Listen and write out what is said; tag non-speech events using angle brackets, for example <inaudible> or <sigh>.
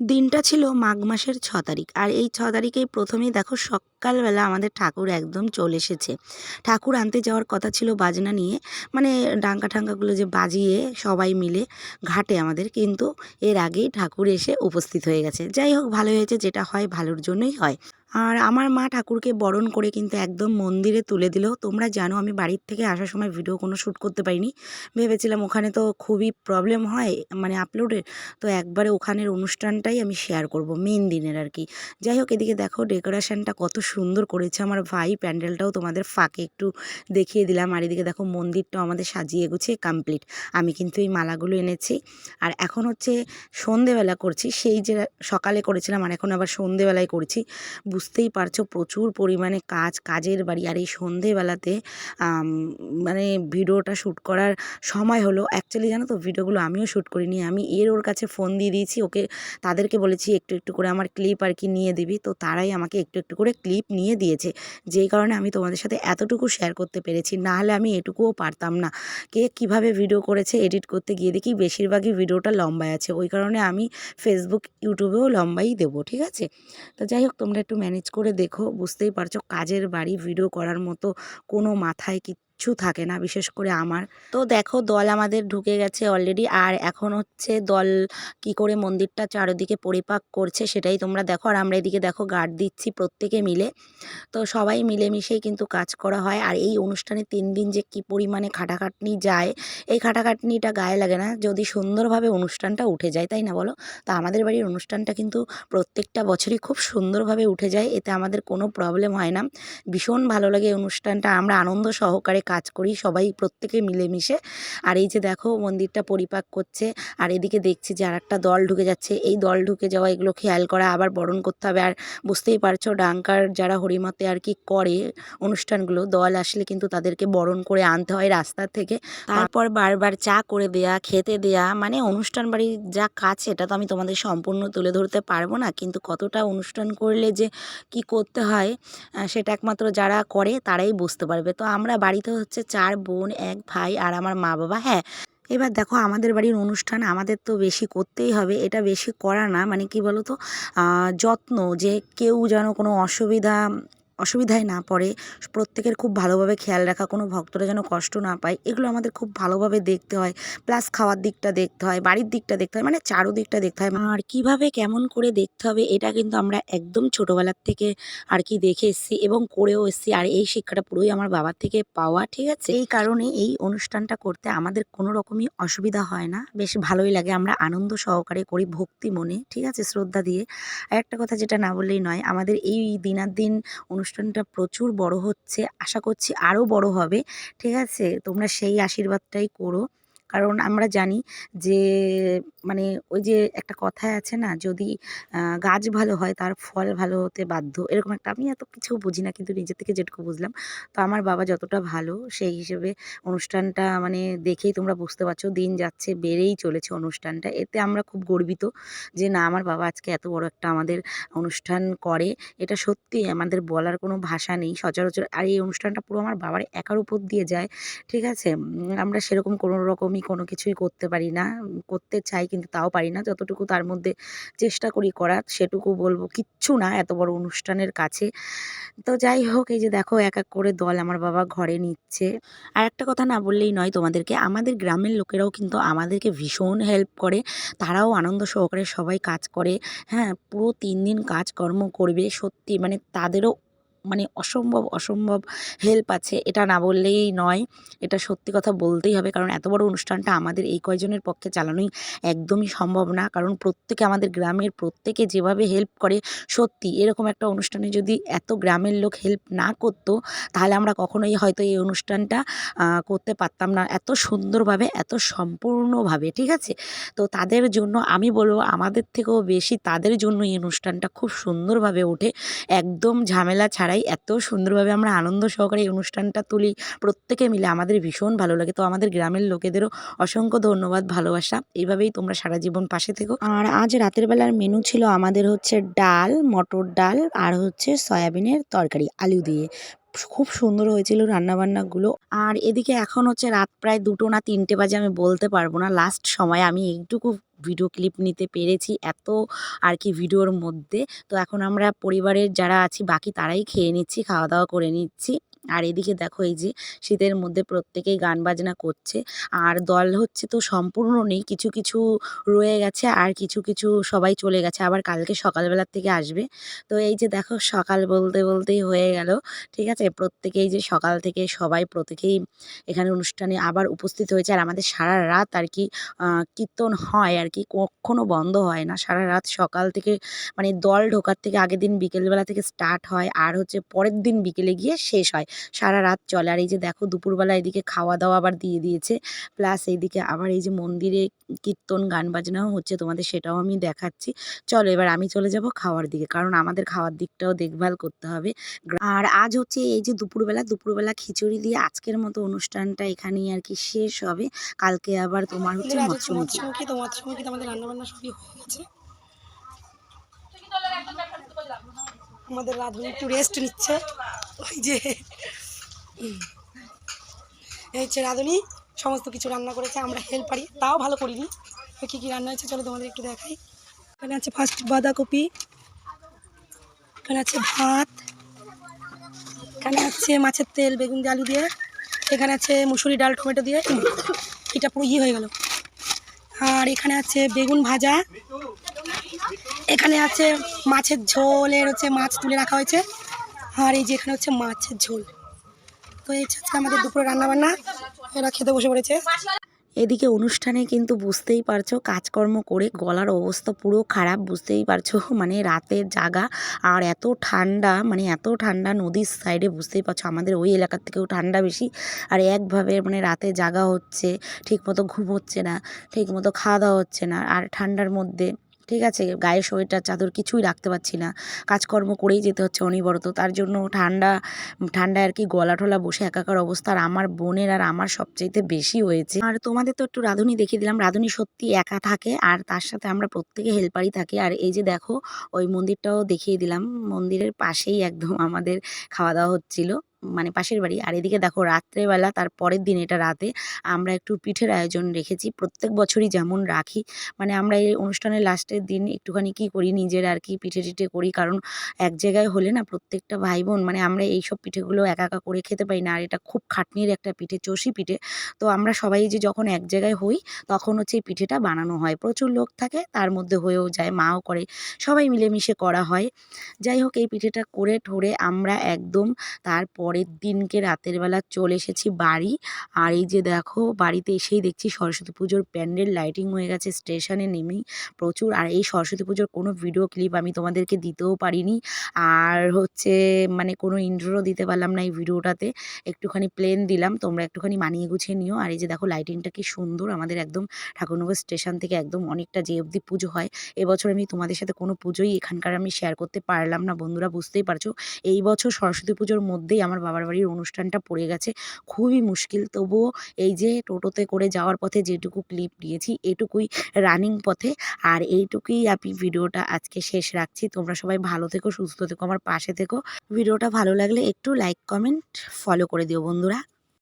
দিনটা ছিল মাঘ মাসের ছ তারিখ। আর এই ছ তারিখেই প্রথমেই দেখো সকালবেলা আমাদের ঠাকুর একদম চলে এসেছে। ঠাকুর আনতে যাওয়ার কথা ছিল বাজনা নিয়ে মানে ডাঙ্কা ঠাঙ্কাগুলো যে বাজিয়ে সবাই মিলে ঘাটে আমাদের, কিন্তু এর আগেই ঠাকুর এসে উপস্থিত হয়ে গেছে। যাই হোক ভালো হয়েছে, যেটা হয় ভালোর জন্যই হয়। আর আমার মা ঠাকুরকে বরণ করে কিন্তু একদম মন্দিরে তুলে দিল। তোমরা জানো আমি বাড়ির থেকে আসার সময় ভিডিও কোনো শ্যুট করতে পারিনি। ভেবেছিলাম ওখানে তো খুবই প্রবলেম হয় মানে আপলোডের তো একবারে ওখানের অনুষ্ঠানটাই আমি শেয়ার করব মেন দিনের আর কি। যাই হোক, এদিকে দেখো ডেকোরেশনটা কত সুন্দর করেছে। আমার ভাই প্যান্ডেলটাও তোমাদের ফাঁকে একটু দেখিয়ে দিলাম। আর এদিকে দেখো মন্দিরটাও আমাদের সাজিয়ে গুছিয়ে কমপ্লিট আমি কিন্তু এই মালাগুলো এনেছি। আর এখন হচ্ছে সন্ধেবেলা করছি। সেই যে সকালে করেছিলাম, আর এখন আবার সন্ধেবেলায় করছি। বুঝতেই পারছ প্রচুর পরিমাণে কাজ, কাজের বাড়ি। আর এই সন্ধেবেলাতে মানে ভিডিওটা শ্যুট করার সময় হলো অ্যাকচুয়ালি জানো তো ভিডিওগুলো আমিও শ্যুট করিনি, আমি এর ওর কাছে ফোন দিয়ে দিয়েছি, ওকে তাদেরকে বলেছি একটু একটু করে আমার ক্লিপ আর কি নিয়ে দিবি। তো তারাই আমাকে একটু একটু করে ক্লিপ নিয়ে দিয়েছে, যেই কারণে আমি তোমাদের সাথে এতটুকু শেয়ার করতে পেরেছি। না হলে আমি এটুকুও পারতাম না। কে কীভাবে ভিডিও করেছে এডিট করতে গিয়ে দেখি বেশিরভাগই ভিডিওটা লম্বায় আছে, ওই কারণে আমি ফেসবুক ইউটিউবেও লম্বাই দেবো, ঠিক আছে? তো যাই হোক, তোমরা একটু ম্যানেজ করে দেখো বুঝতেই পারছ কাজের বাড়ি ভিডিও করার মতো কোনো মাথায় কিচ্ছু থাকে না, বিশেষ করে আমার। তো দেখো, দল আমাদের ঢুকে গেছে অলরেডি আর এখন হচ্ছে দল কি করে মন্দিরটা চারিদিকে পরিপাক করছে সেটাই তোমরা দেখো। আর আমরা এদিকে দেখো গার্ড দিচ্ছি প্রত্যেকে মিলে। তো সবাই মিলেমিশেই কিন্তু কাজ করা হয়। আর এই অনুষ্ঠানে তিন দিন যে কি পরিমাণে খাটাখাটনি যায়, এই খাটাখাটনিটা গায়ে লাগে না। যদি সুন্দরভাবে অনুষ্ঠানটা উঠে যায়, তাই না বলো? তো আমাদের বাড়ির অনুষ্ঠানটা কিন্তু প্রত্যেকটা বছরই খুব সুন্দরভাবে উঠে যায়। এতে আমাদের কোনো প্রবলেম হয় না। ভীষণ ভালো লাগে অনুষ্ঠানটা। আমরা আনন্দ সহকারে কাজ করি, সবাই প্রত্যেকে মিলেমিশে। আর এই যে দেখো মন্দিরটা পরিপাক করছে, আর এদিকে দেখছি যে আর একটা দল ঢুকে যাচ্ছে। এই দল ঢুকে যাওয়া এগুলো খেয়াল করা, আবার বরণ করতে হবে। আর বুঝতেই পারছ ডাঙ্কার যারা হরিমতে আর কি করে অনুষ্ঠানগুলো, দল আসলে কিন্তু তাদেরকে বরণ করে আনতে হয় রাস্তার থেকে। তারপর বারবার চা করে দেয়া, খেতে দেয়া মানে অনুষ্ঠান বাড়ির যা কাজ, সেটা তো আমি তোমাদের সম্পূর্ণ তুলে ধরতে পারব না। কিন্তু কতটা অনুষ্ঠান করলে যে কি করতে হয় সেটা একমাত্র যারা করে, তারাই বুঝতে পারবে। তো আমরা বাড়িতে হচ্ছে চার বোন, এক ভাই আর আমার মা বাবা হ্যাঁ এবার দেখো আমাদের বাড়ির অনুষ্ঠান আমাদের তো বেশি করতেই হবে, এটা বেশি করা না। মানে কি বলো তো যত্ন যে কেউ যেন কোনো অসুবিধা অসুবিধায় না পড়ে, প্রত্যেকের খুব ভালোভাবে খেয়াল রাখা, কোনো ভক্তরা যেন কষ্ট না পায়, এগুলো আমাদের খুব ভালোভাবে দেখতে হয়। প্লাস খাওয়ার দিকটা দেখতে হয়, বাড়ির দিকটা দেখতে হয় মানে চারোদিকটা দেখতে হয়। আর কীভাবে কেমন করে দেখতে হবে, এটা কিন্তু আমরা একদম ছোটোবেলার থেকে আর কি দেখে এসেছি এবং করেও এসেছি। আর এই শিক্ষাটা পুরোই আমার বাবার থেকে পাওয়া, ঠিক আছে? এই কারণে এই অনুষ্ঠানটা করতে আমাদের কোনো রকমই অসুবিধা হয় না। বেশ ভালোই লাগে, আমরা আনন্দ সহকারে করি ভক্তি মনে, ঠিক আছে? শ্রদ্ধা দিয়ে। আর একটা কথা যেটা না বললেই নয়, আমাদের এই দিনার দিন অনুষ্ঠানটা প্রচুর বড় হচ্ছে। আশা করছি আরও বড় হবে। ঠিক আছে? তোমরা সেই আশীর্বাদটাই করো। কারণ আমরা জানি যে মানে ওই যে একটা কথায় আছে না, যদি গাছ ভালো হয় তার ফল ভালো হতে বাধ্য, এরকম একটা আমি এত কিছু বুঝি না কিন্তু নিজের থেকে যেটুকু বুঝলাম। তো আমার বাবা যতটা ভালো সেই হিসেবে অনুষ্ঠানটা মানে দেখেই তোমরা বুঝতে পারছ, দিন যাচ্ছে বেড়েই চলেছে অনুষ্ঠানটা। এতে আমরা খুব গর্বিত যে না, আমার বাবা আজকে এত বড় একটা আমাদের অনুষ্ঠান করে। এটা সত্যি আমাদের বলার কোনো ভাষা নেই, সচরাচর আর এই অনুষ্ঠানটা পুরো আমার বাবার একার উপর দিয়ে যায়, ঠিক আছে? আমরা সেরকম কোনো রকমই কোনো কিছুই করতে পারি না। করতে চাই কিন্তু তাও পারি না। যতটুকু তার মধ্যে চেষ্টা করি করার সেটুকু বলব কিচ্ছু না এত বড় অনুষ্ঠানের কাছে। তো যাই হোক, এই যে দেখো এক এক করে দল আমার বাবা ঘরে নিচ্ছে। আর একটা কথা না বললেই নয় তোমাদেরকে, আমাদের গ্রামের লোকেরাও কিন্তু আমাদেরকে ভীষণ হেল্প করে। তারাও আনন্দ সহকারে সবাই কাজ করে। হ্যাঁ পুরো তিন দিন কাজকর্ম করবে সত্যি। মানে তাদেরও মানে অসম্ভব অসম্ভব হেল্প আছে। এটা না বললেই নয়, এটা সত্যি কথা বলতেই হবে। কারণ এত বড় অনুষ্ঠানটা আমাদের এই কয়জনের পক্ষে চালানোই একদমই সম্ভব না। কারণ প্রত্যেকে আমাদের গ্রামের, প্রত্যেকে যেভাবে হেল্প করে, সত্যি এরকম একটা অনুষ্ঠানে যদি এত গ্রামের লোক হেল্প না করতো, তাহলে আমরা কখনোই হয়তো এই অনুষ্ঠানটা করতে পারতাম না এত সুন্দরভাবে, এত সম্পূর্ণভাবে, ঠিক আছে? তো তাদের জন্য আমি বলব, আমাদের থেকেও বেশি তাদের জন্য এই অনুষ্ঠানটা খুব সুন্দরভাবে ওঠে। একদম ঝামেলা ছাড়াই এত সুন্দরভাবে আমরা আনন্দ সহকারে এই অনুষ্ঠানটা তুলি। প্রত্যেকে মিলে আমাদের ভীষণ ভালো লাগে। তো আমাদের গ্রামের লোকেদেরও অসংখ্য ধন্যবাদ, ভালোবাসা। এইভাবেই তোমরা সারা জীবন পাশে থেকো। আর আজ রাতের বেলার মেনু ছিল আমাদের হচ্ছে ডাল, মটর ডাল আর হচ্ছে সয়াবিনের তরকারি, আলু দিয়ে। খুব সুন্দর হয়েছিল রান্নাবান্নাগুলো। আর এদিকে এখন হচ্ছে রাত প্রায় দুটো না তিনটে বাজে আমি বলতে পারব না। লাস্ট সময় আমি এইটুকু ভিডিও ক্লিপ নিতে পেরেছি এত আর কি ভিডিওর মধ্যে। তো এখন আমরা পরিবারের যারা আছি, বাকি তারাই খেয়ে নিচ্ছি খাওয়া দাওয়া করে নিচ্ছি। আর এদিকে দেখো এই যে শীতের মধ্যে প্রত্যেকেই গান বাজনা করছে। আর দল হচ্ছে তো সম্পূর্ণ নেই, কিছু কিছু রয়ে গেছে আর কিছু কিছু সবাই চলে গেছে। আবার কালকে সকালবেলার থেকে আসবে। তো এই যে দেখো সকাল বলতে, বলতেই হয়ে গেল, ঠিক আছে? প্রত্যেকেই যে সকাল থেকে সবাই প্রত্যেকেই এখানে অনুষ্ঠানে আবার উপস্থিত হয়েছে। আর আমাদের সারা রাত আর কি কীর্তন হয় আর কি, কখনো বন্ধ হয় না। সারা রাত সকাল থেকে মানে দল ঢোকার থেকে আগের দিন বিকেলবেলা থেকে স্টার্ট হয়। আর হচ্ছে পরের দিন বিকেলে গিয়ে শেষ হয়। সারা রাত চলে। আর এই যে দেখো দুপুরবেলা এদিকে খাওয়া দাওয়া আবার দিয়ে দিয়েছে। প্লাস এইদিকে আবার এই যে মন্দিরে কীর্তন গান বাজনাও হচ্ছে তোমাদের সেটাও আমি দেখাচ্ছি। চলো এবার আমি চলে যাব খাওয়ার দিকে কারণ আমাদের খাওয়ার দিকটাও দেখভাল করতে হবে। আর আজ হচ্ছে এই যে দুপুরবেলা দুপুরবেলা খিচুড়ি দিয়ে আজকের মতো অনুষ্ঠানটা এখানেই আর কি শেষ হবে। কালকে আবার তোমার হচ্ছে মৎস্যমুখী মৎস্যমুখী আমাদের রান্নাবান্না সবই আমাদের রাধুনি একটু রেস্ট নিচ্ছে। ওই যে <coughs> এই হচ্ছে রাধুনি, সমস্ত কিছু রান্না করেছে, আমরা হেল্প পারি। তাও ভালো করিনি। কী কী রান্না হয়েছে, চলো তোমাদের একটু দেখাই। এখানে আছে ফার্স্ট বাঁধাকপি, এখানে আছে ভাত, এখানে আছে মাছের তেল, বেগুন দিয়ে আলু দিয়ে, এখানে আছে মুসুরি ডাল, টমেটো দিয়ে। এটা পুরো ইয়ে হয়ে গেল। আর এখানে আছে বেগুন ভাজা, এখানে আছে মাছের ঝোলের হচ্ছে মাছ তুলে রাখা হয়েছে। আর এই যে এখানে হচ্ছে মাছের ঝোল। তো এই আজকে আমাদের দুপুরে রান্না বান্না এরা খেতে বসে পড়েছে। এদিকে অনুষ্ঠানে কিন্তু বুঝতেই পারছ, কাজকর্ম করে গলার অবস্থা পুরো খারাপ, বুঝতেই পারছ মানে রাতের জাগা আর এত ঠান্ডা মানে এত ঠান্ডা নদীর সাইডে বুঝতেই পারছ, আমাদের ওই এলাকার থেকেও ঠান্ডা বেশি। আর একভাবে মানে রাতে জাগা হচ্ছে, ঠিকমতো ঘুম হচ্ছে না, ঠিকমতো খাওয়া দাওয়া হচ্ছে না, আর ঠান্ডার মধ্যে ঠিক আছে, গায়ে সোয়েটার চাদর কিছুই রাখতে পারছি না। কাজকর্ম করেই যেতে হচ্ছে অনিবরত। তার জন্য ঠান্ডা, ঠান্ডায় আর কি গলা টলা বসে একাকার অবস্থা আর আমার বোনের আর আমার সবচাইতে বেশি হয়েছে। আর তোমাদের তো একটু রাঁধুনি দেখিয়ে দিলাম। রাঁধুনি সত্যি একা থাকে আর তার সাথে আমরা প্রত্যেকে হেল্পারই থাকি। আর এই যে দেখো, ওই মন্দিরটাও দেখিয়ে দিলাম। মন্দিরের পাশেই একদম আমাদের খাওয়া দাওয়া হচ্ছিল। মানে পাশের বাড়ি। আর এদিকে দেখো রাত্রেবেলা, তার পরের দিন এটা রাতে আমরা একটু পিঠের আয়োজন রেখেছি। প্রত্যেক বছরই যেমন রাখি। মানে আমরা এই অনুষ্ঠানের লাস্টের দিন একটুখানি কি করি, নিজের আর কি পিঠে টিঠে করি। কারণ এক জায়গায় হলে না প্রত্যেকটা ভাই বোন মানে আমরা এই সব পিঠেগুলো একা একা করে খেতে পারি না। আর এটা খুব খাটনির একটা পিঠে, চষি পিঠে। তো আমরা সবাই যে যখন এক জায়গায় হই, তখন হচ্ছে এই পিঠেটা বানানো হয়। প্রচুর লোক থাকে, তার মধ্যে হয়েও যায়, মাও করে। সবাই মিলেমিশে করা হয়। যাই হোক, এই পিঠেটা করে ঠোরে আমরা একদম তার পরের দিনকে রাতের বেলা চলে এসেছি বাড়ি। আর এই যে দেখো, বাড়িতে এসেই দেখছি সরস্বতী পুজোর প্যান্ডেল, লাইটিং হয়ে গেছে, স্টেশনে নেমেই প্রচুর। আর এই সরস্বতী পুজোর কোনো ভিডিও ক্লিপ আমি তোমাদেরকে দিতেও পারিনি। আর হচ্ছে মানে কোনো ইন্ট্রোও দিতে পারলাম না এই ভিডিওটাতে। একটুখানি প্লেন দিলাম, তোমরা একটুখানি মানিয়ে গুছিয়ে নিও। আর এই যে দেখো লাইটিংটা কি সুন্দর, আমাদের একদম ঠাকুরনগর স্টেশন থেকে একদম অনেকটা যে অবধি পুজো হয়। এবছর আমি তোমাদের সাথে কোনো পুজোই এখানকার আমি শেয়ার করতে পারলাম না, বন্ধুরা বুঝতেই পারছ। এই বছর সরস্বতী পুজোর মধ্যেই আমার বাবার বাড়ির অনুষ্ঠানটা পড়ে গেছে। খুবই মুশকিল। তবুও এই যে টোটোতে করে যাওয়ার পথে যেটুকু ক্লিপ দিয়েছি, এটুকুই রানিং পথে। আর এইটুকুই আমি ভিডিওটা আজকে শেষ রাখছি। তোমরা সবাই ভালো থেকো, সুস্থ থেকো, আমার পাশে থেকো। ভিডিওটা ভালো লাগলে একটু লাইক কমেন্ট ফলো করে দিও বন্ধুরা।